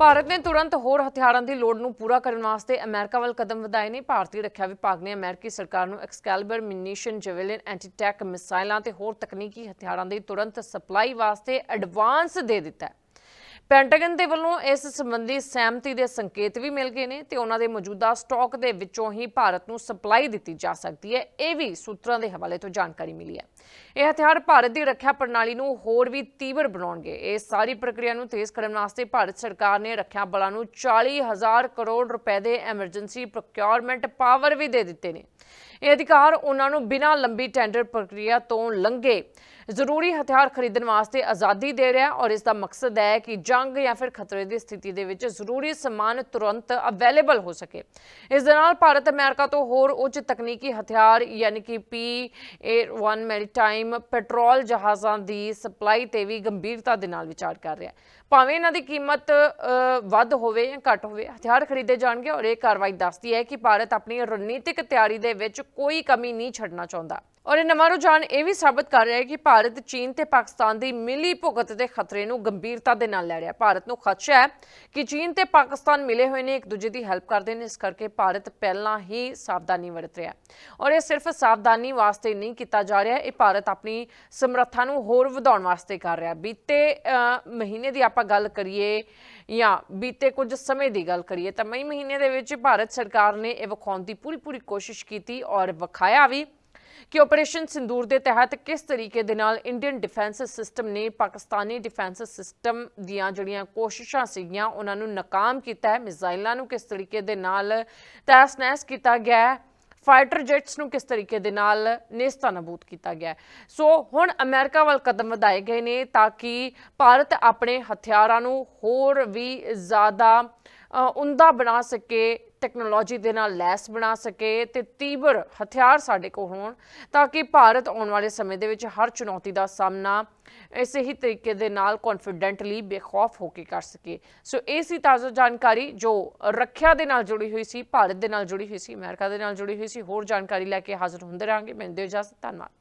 ਭਾਰਤ ਨੇ ਤੁਰੰਤ ਹੋਰ ਹਥਿਆਰਾਂ ਦੀ ਲੋੜ ਨੂੰ ਪੂਰਾ ਕਰਨ ਵਾਸਤੇ ਅਮਰੀਕਾ ਵੱਲ ਕਦਮ ਵਧਾਏ ਨੇ। ਭਾਰਤੀ ਰੱਖਿਆ ਵਿਭਾਗ ਨੇ ਅਮਰੀਕੀ ਸਰਕਾਰ ਨੂੰ ਐਕਸਕੈਲਬਰ ਮਿਨੀਸ਼ਨ ਜੈਵਲਿਨ, ਐਂਟੀਟੈਕ ਮਿਸਾਈਲਾਂ ਤੇ ਹੋਰ ਤਕਨੀਕੀ ਹਥਿਆਰਾਂ ਦੀ ਤੁਰੰਤ ਸਪਲਾਈ ਵਾਸਤੇ ਐਡਵਾਂਸ ਦੇ ਦਿੱਤਾ ਹੈ। ਪੈਂਟਾਗਨ ਦੇ ਵੱਲੋਂ ਇਸ ਸੰਬੰਧੀ ਸਹਿਮਤੀ ਦੇ ਸੰਕੇਤ ਵੀ ਮਿਲ ਗਏ ਨੇ ਤੇ ਉਹਨਾਂ ਦੇ ਮੌਜੂਦਾ ਸਟਾਕ ਦੇ ਵਿੱਚੋਂ ਹੀ ਭਾਰਤ ਨੂੰ ਸਪਲਾਈ ਦਿੱਤੀ ਜਾ ਸਕਦੀ ਹੈ। ਇਹ ਵੀ ਸੂਤਰਾਂ ਦੇ ਹਵਾਲੇ ਤੋਂ ਜਾਣਕਾਰੀ ਮਿਲੀ ਹੈ। ਇਹ ਹਥਿਆਰ ਭਾਰਤ ਦੀ ਰੱਖਿਆ ਪ੍ਰਣਾਲੀ ਨੂੰ ਹੋਰ ਵੀ ਤੀਬਰ ਬਣਾਉਣਗੇ। ਇਹ ਸਾਰੀ ਪ੍ਰਕਿਰਿਆ ਨੂੰ ਤੇਜ਼ ਕਰਨ ਵਾਸਤੇ ਭਾਰਤ ਸਰਕਾਰ ਨੇ ਰੱਖਿਆ ਬਲਾਂ ਨੂੰ 40000 ਕਰੋੜ ਰੁਪਏ ਦੇ ਐਮਰਜੈਂਸੀ ਪ੍ਰੋਕਿਉਰਮੈਂਟ ਪਾਵਰ ਵੀ ਦੇ ਦਿੱਤੇ ਨੇ। ਇਹ ਅਧਿਕਾਰ ਉਹਨਾਂ ਨੂੰ ਬਿਨਾਂ ਲੰਬੀ ਟੈਂਡਰ ਪ੍ਰਕਿਰਿਆ ਤੋਂ ਲੰਘੇ। ਜ਼ਰੂਰੀ ਹਥਿਆਰ ਖਰੀਦਣ ਵਾਸਤੇ ਆਜ਼ਾਦੀ ਦੇ ਰਿਹਾ ਔਰ ਇਸ ਦਾ ਮਕਸਦ ਹੈ ਕਿ ਜੰਗ ਜਾਂ ਫਿਰ ਖਤਰੇ ਦੀ ਸਥਿਤੀ ਦੇ ਵਿੱਚ ਜ਼ਰੂਰੀ ਸਮਾਨ ਤੁਰੰਤ ਅਵੇਲੇਬਲ ਹੋ ਸਕੇ। ਇਸ ਦੇ ਨਾਲ ਭਾਰਤ ਅਮਰੀਕਾ ਤੋਂ ਹੋਰ ਉੱਚ ਤਕਨੀਕੀ ਹਥਿਆਰ ਯਾਨੀ ਕਿ P-1 ਮੈਰੀਟਾਈਮ ਪੈਟਰੋਲ ਜਹਾਜ਼ਾਂ ਦੀ ਸਪਲਾਈ ਤੇ ਵੀ ਗੰਭੀਰਤਾ ਦੇ ਨਾਲ ਵਿਚਾਰ ਕਰ ਰਿਹਾ ਹੈ। ਭਾਵੇਂ ਇਹਨਾਂ ਦੀ ਕੀਮਤ ਵੱਧ ਹੋਵੇ ਜਾਂ ਘੱਟ ਹੋਵੇ, ਹਥਿਆਰ ਖਰੀਦੇ ਜਾਣਗੇ ਔਰ ਇਹ ਕਾਰਵਾਈ ਦੱਸਦੀ ਹੈ ਕਿ ਭਾਰਤ ਆਪਣੀ ਰਣਨੀਤਿਕ ਤਿਆਰੀ ਦੇ ਵਿੱਚ ਕੋਈ ਕਮੀ ਨਹੀਂ ਛੱਡਣਾ ਚਾਹੁੰਦਾ। ਔਰ ਇਹ ਨਵਾਂ ਰੁਝਾਨ ਇਹ ਵੀ ਸਾਬਤ ਕਰ ਰਿਹਾ ਹੈ ਕਿ ਭਾਰਤ, ਚੀਨ ਤੇ ਪਾਕਿਸਤਾਨ ਦੀ ਮਿਲੀ ਭੁਗਤ ਦੇ ਖਤਰੇ ਨੂੰ ਗੰਭੀਰਤਾ ਦੇ ਨਾਲ ਲੈ ਰਿਹਾ ਭਾਰਤ ਨੂੰ ਖਦਸ਼ਾ ਹੈ ਕਿ ਚੀਨ ਤੇ ਪਾਕਿਸਤਾਨ ਮਿਲੇ ਹੋਏ ਨੇ, ਇੱਕ ਦੂਜੇ ਦੀ ਹੈਲਪ ਕਰਦੇ ਨੇ। ਇਸ ਕਰਕੇ ਭਾਰਤ ਪਹਿਲਾਂ ਹੀ ਸਾਵਧਾਨੀ ਵਰਤ ਰਿਹਾ ਔਰ ਇਹ ਸਿਰਫ ਸਾਵਧਾਨੀ ਵਾਸਤੇ ਨਹੀਂ ਕੀਤਾ ਜਾ ਰਿਹਾ। ਇਹ ਭਾਰਤ ਆਪਣੀ ਸਮਰੱਥਾ ਨੂੰ ਹੋਰ ਵਧਾਉਣ ਵਾਸਤੇ ਕਰ ਰਿਹਾ ਬੀਤੇ ਮਹੀਨੇ ਦੀ ਆਪਾਂ ਗੱਲ ਕਰੀਏ ਜਾਂ ਬੀਤੇ ਕੁਝ ਸਮੇਂ ਦੀ ਗੱਲ ਕਰੀਏ ਤਾਂ ਮਈ ਮਹੀਨੇ ਦੇ ਵਿੱਚ ਭਾਰਤ ਸਰਕਾਰ ਨੇ ਇਹ ਵਿਖਾਉਣ ਦੀ ਪੂਰੀ ਪੂਰੀ ਕੋਸ਼ਿਸ਼ ਕੀਤੀ ਔਰ ਵਿਖਾਇਆ ਵੀ ਕਿ ਆਪਰੇਸ਼ਨ ਸਿੰਦੂਰ ਦੇ ਤਹਿਤ ਕਿਸ ਤਰੀਕੇ ਦੇ ਨਾਲ ਇੰਡੀਅਨ ਡਿਫੈਂਸ ਸਿਸਟਮ ਨੇ ਪਾਕਿਸਤਾਨੀ ਡਿਫੈਂਸ ਸਿਸਟਮ ਦੀਆਂ ਜਿਹੜੀਆਂ ਕੋਸ਼ਿਸ਼ਾਂ ਸੀਗੀਆਂ, ਉਹਨਾਂ ਨੂੰ ਨਾਕਾਮ ਕੀਤਾ ਹੈ, ਮਿਜ਼ਾਈਲਾਂ ਨੂੰ ਕਿਸ ਤਰੀਕੇ ਦੇ ਨਾਲ ਤਹਿਸ-ਨਹਿਸ ਕੀਤਾ ਗਿਆ ਹੈ, ਫਾਈਟਰ ਜੈਟਸ ਨੂੰ ਕਿਸ ਤਰੀਕੇ ਦੇ ਨਾਲ ਨੇਸਤਾਨਾਬੂਦ ਕੀਤਾ ਗਿਆ ਸੋ ਹੁਣ ਅਮਰੀਕਾ ਵੱਲ ਕਦਮ ਵਧਾਏ ਗਏ ਨੇ ਤਾਂ ਕਿ ਭਾਰਤ ਆਪਣੇ ਹਥਿਆਰਾਂ ਨੂੰ ਹੋਰ ਵੀ ਜ਼ਿਆਦਾ ਅ, ਬਣਾ ਸਕੇ ਟੈਕਨੋਲੋਜੀ ਦੇ ਨਾਲ ਲੈਸ ਬਣਾ ਸਕੇ ਤੇ ਤੀਬਰ ਹਥਿਆਰ ਸਾਡੇ ਕੋਲ ਹੋਣ ਤਾਂ ਕਿ ਭਾਰਤ ਆਉਣ ਵਾਲੇ ਸਮੇਂ ਦੇ ਵਿੱਚ ਹਰ ਚੁਣੌਤੀ ਦਾ ਸਾਹਮਣਾ ਇਸੇ ਹੀ ਤਰੀਕੇ ਦੇ ਨਾਲ ਕੌਨਫੀਡੈਂਟਲੀ ਬੇਖੌਫ ਹੋ ਕੇ ਕਰ ਸਕੇ। ਸੋ ਇਹ ਸੀ ਤਾਜ਼ਾ ਜਾਣਕਾਰੀ ਜੋ ਰੱਖਿਆ ਦੇ ਨਾਲ ਜੁੜੀ ਹੋਈ ਸੀ ਭਾਰਤ ਦੇ ਨਾਲ ਜੁੜੀ ਹੋਈ ਸੀ ਅਮਰੀਕਾ ਦੇ ਨਾਲ ਜੁੜੀ ਹੋਈ ਸੀ। ਹੋਰ ਜਾਣਕਾਰੀ ਲੈ ਕੇ ਹਾਜ਼ਰ ਹੁੰਦੇ ਰਹਾਂਗੇ। ਮੈਨੂੰ ਦਿਓ ਇਜਾਜ਼ਤ ਧੰਨਵਾਦ।